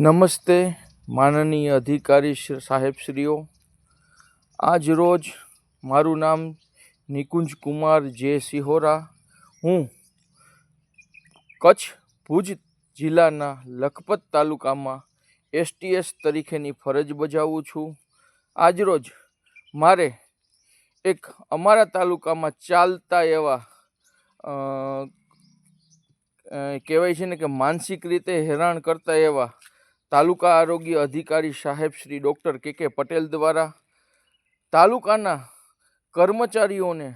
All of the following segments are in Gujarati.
નમસ્તે, માનનીય અધિકારી શ્ર- સાહેબશ્રીઓ. આજ રોજ મારું નામ નિકુંજ કુમાર જે સિહોરા. હું કચ્છ ભુજ જિલ્લાના લખપત તાલુકામાં એસટીએસ તરીકેની ફરજ બજાવું છું. આજરોજ મારે એક અમારા તાલુકામાં ચાલતા એવા કહેવાય છે ને કે માનસિક રીતે હેરાન કરતા એવા તાલુકા આરોગ્ય અધિકારી સાહેબ શ્રી ડૉક્ટર કે કે પટેલ દ્વારા તાલુકાના કર્મચારીઓને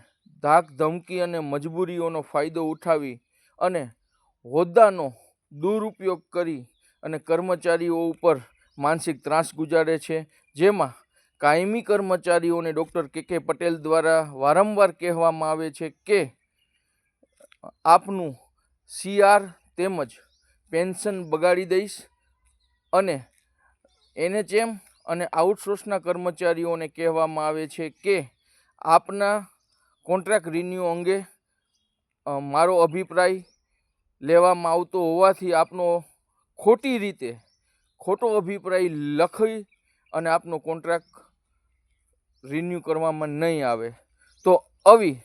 ધાક ધમકી અને મજબૂરીઓનો ફાયદો ઉઠાવી અને હોદ્દાનો દુરુપયોગ કરી અને કર્મચારીઓ ઉપર માનસિક ત્રાસ ગુજારે છે. જેમાં કાયમી કર્મચારીઓને ડૉક્ટર કે કે પટેલ દ્વારા વારંવાર કહેવામાં આવે છે કે આપનું સીઆર તેમજ પેન્શન બગાડી દઈશ. અને એનએચએમ અને આઉટસોર્સના કર્મચારીઓને કહેવામાં આવે છે કે આપના કોન્ટ્રાક્ટ રિન્યૂ અંગે મારો અભિપ્રાય લેવામાં આવતો હોવાથી આપનો ખોટી રીતે, ખોટો અભિપ્રાય લખી અને આપનો કોન્ટ્રાક્ટ રિન્યૂ કરવામાં નહીં આવે. તો આવી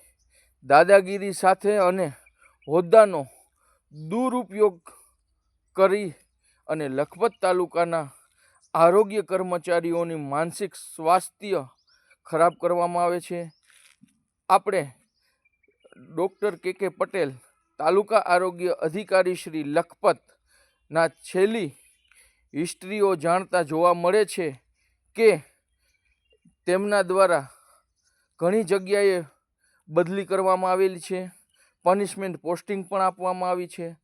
દાદાગીરી સાથે અને હોદ્દાનો દુરુપયોગ કરી અને લખપત તાલુકાના આરોગ્ય કર્મચારીઓની માનસિક સ્વાસ્થ્ય ખરાબ કરવામાં આવે છે. આપણે ડૉક્ટર કે કે પટેલ, તાલુકા આરોગ્ય અધિકારી શ્રી લખપતના છેલ્લી હિસ્ટ્રીઓ જાણતા જોવા મળે છે કે તેમના દ્વારા ઘણી જગ્યાએ બદલી કરવામાં આવેલી છે. પનિશમેન્ટ પોસ્ટિંગ પણ આપવામાં આવી છે.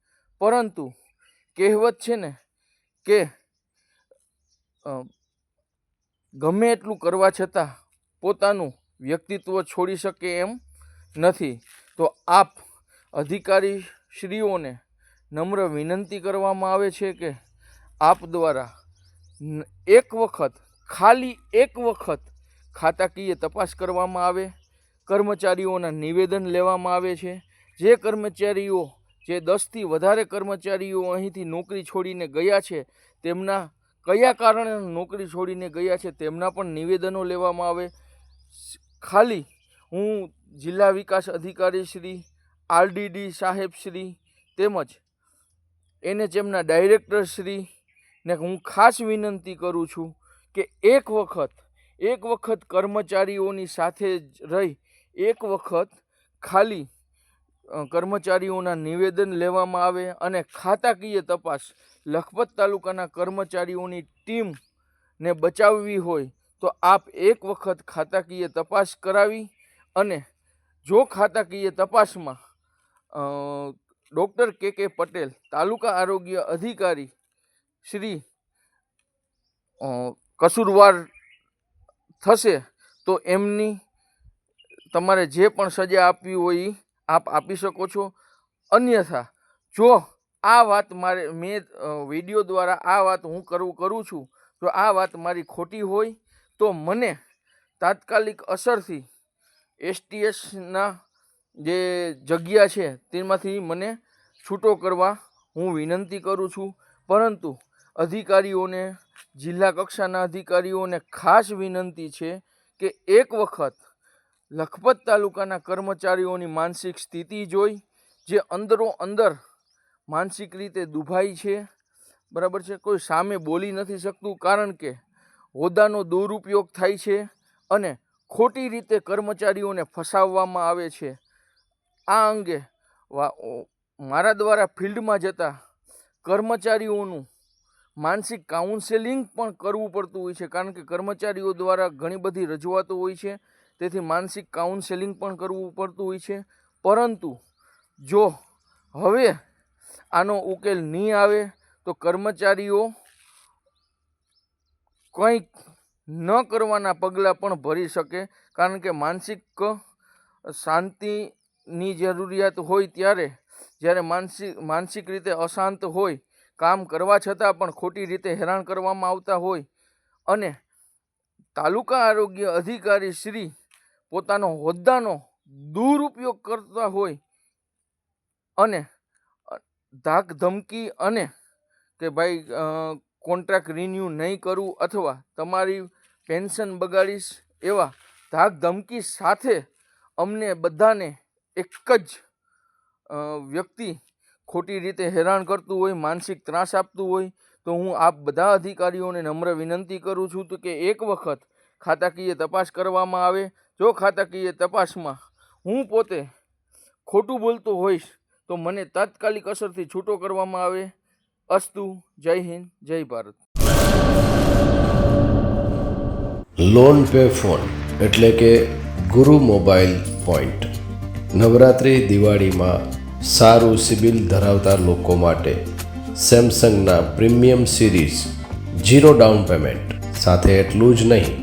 પરંતુ કહેવત છે ને કે ગમે એટલું કરવા છતાં પોતાનું વ્યક્તિત્વ છોડી શકે એમ નથી, તો આપ અધિકારી શ્રીઓને નમ્ર વિનંતી કરવામાં આવે છે કે આપ દ્વારા એક વખત, ખાલી એક વખત ખાતાકીય તપાસ કરવામાં આવે, કર્મચારીઓના નિવેદન લેવામાં આવે છે, જે કર્મચારીઓ જે દસથી વધારે કર્મચારીઓ અહીંથી નોકરી છોડીને ગયા છે, તેમના કયા કારણે નોકરી છોડીને ગયા છે તેમના પણ નિવેદનો લેવામાં આવે. ખાલી હું જિલ્લા વિકાસ અધિકારી શ્રી, આરડીડી સાહેબ શ્રી તેમજ એનએચએમના ડાયરેક્ટર શ્રી ને હું ખાસ વિનંતી કરું છું કે એક વખત એક વખત કર્મચારીઓની સાથે જ રહી, એક વખત ખાલી કર્મચારીઓના નિવેદન લેવામાં આવે અને ખાતાકીય તપાસ. લખપત તાલુકાના કર્મચારીઓની ટીમને બચાવવી હોય તો આપ એક વખત ખાતાકીય તપાસ કરાવી અને જો ખાતાકીય તપાસમાં ડૉક્ટર કે કે પટેલ, તાલુકા આરોગ્ય અધિકારી શ્રી કસૂરવાર થશે તો એમની તમારે જે પણ સજા આપવી હોય ઈ આપ આપી શકો છો. અન્યથા, જો આ વાત મારે, મેં વીડિયો દ્વારા આ વાત હું કરું કરું છું જો આ વાત મારી ખોટી હોય, તો મને તાત્કાલિક અસરથી એસટીએસના જે જગ્યા છે, તેમાંથી મને છૂટો કરવા હું વિનંતી કરું છું. પરંતુ અધિકારીઓને, જિલ્લા કક્ષાના અધિકારીઓને ખાસ વિનંતી છે કે એક વખત લખપત તાલુકાના કર્મચારીઓની માનસિક સ્થિતિ જોઈ, જે અંદરો અંદર માનસિક રીતે દુભાઈ છે. બરાબર છે? કોઈ સામે બોલી નથી શકતું, કારણ કે હોદ્દાનો દુરુપયોગ થાય છે અને ખોટી રીતે કર્મચારીઓને ફસાવવામાં આવે છે. આ અંગે મારા દ્વારા ફિલ્ડમાં જતા કર્મચારીઓનું માનસિક કાઉન્સેલિંગ પણ કરવું પડતું હોય છે, કારણ કે કર્મચારીઓ દ્વારા ઘણી બધી રજૂઆતો હોય છે. તેથી માનસિક કાઉન્સેલિંગ પણ કરવું પડતું હોય છે. પરંતુ જો હવે આનો ઉકેલ નહીં આવે, તો કર્મચારીઓ કંઈક ન કરવાના પગલાં પણ ભરી શકે. કારણ કે માનસિક શાંતિની જરૂરિયાત હોય ત્યારે જ્યારે માનસિક માનસિક રીતે અશાંત હોય, કામ કરવા છતાં પણ ખોટી રીતે હેરાન કરવામાં આવતા હોય. અને તાલુકા આરોગ્ય અધિકારી શ્રી પોતાનો હોદ્દાનો દુરુપયોગ કરતા હોય અને ધાક ધમકી અને કે ભાઈ કોન્ટ્રાક્ટ રિન્યૂ નહીં કરું અથવા તમારી પેન્શન બગાડીશ એવા ધાક ધમકી સાથે અમને બધાને એક જ વ્યક્તિ ખોટી રીતે હેરાન કરતું હોય, માનસિક ત્રાસ આપતું હોય, તો હું આપ બધા અધિકારીઓને નમ્ર વિનંતી કરું છું તો કે એક વખત ખાતાકીય તપાસ કરવામાં આવે, જો ખાતાકીય તપાસમાં હું પોતે ખોટું બોલતો હોઈશ, તો મને તાત્કાલિક અસરથી છૂટો કરવામાં આવે. અસ્તુ, જય હિન્દ, જય ભારત. લોન પે ફોન એટલે કે ગુરુ મોબાઈલ પોઈન્ટ. નવરાત્રિ દિવાળીમાં સારું સિબિલ ધરાવતા લોકો માટે સેમસંગના premium series zero down payment. સાથે એટલું જ નહીં